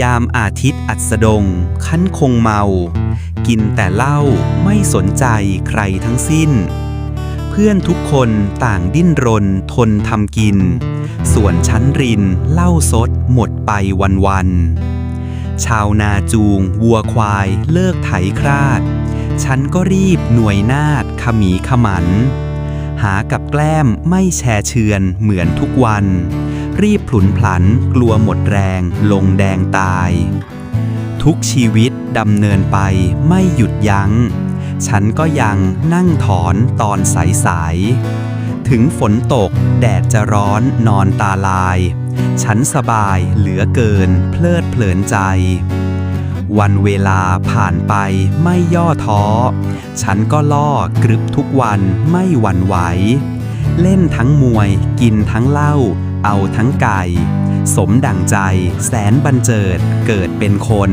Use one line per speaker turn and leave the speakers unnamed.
ยามอาทิตย์อัสดง คันคงเมา กินแต่เหล้าไม่สนใจใครทั้งสิ้น เพื่อนทุกคนต่างดิ้นรนทนทำกิน ส่วนชั้นรินเหล้าซดหมดไปวันๆชาวนาจูง วัวควาย เลิกไถคราด ฉันก็รีบหน่วยนาดขมีขมัน หากับแกล้มไม่แชร์เชือนเหมือนทุกวัน รีบผลุนพลัน กลัวหมดแรง ลงแดงตาย ทุกชีวิตดำเนินไปไม่หยุดยัง้ง ฉันก็ยังนั่งถอนตอนสายสายๆถึงฝนตกแดดจะร้อนนอนตาลาย ฉันสบายเหลือเกิน เพลิดเพลินใจ วันเวลาผ่านไปไม่ย่อท้อ ฉันก็ล่อกรึบทุกวันไม่หวั่นไหว เล่นทั้งมวยกินทั้งเหล้า เอาทั้งไก่สมดังใจแสนบันเจิดเกิดเป็นคน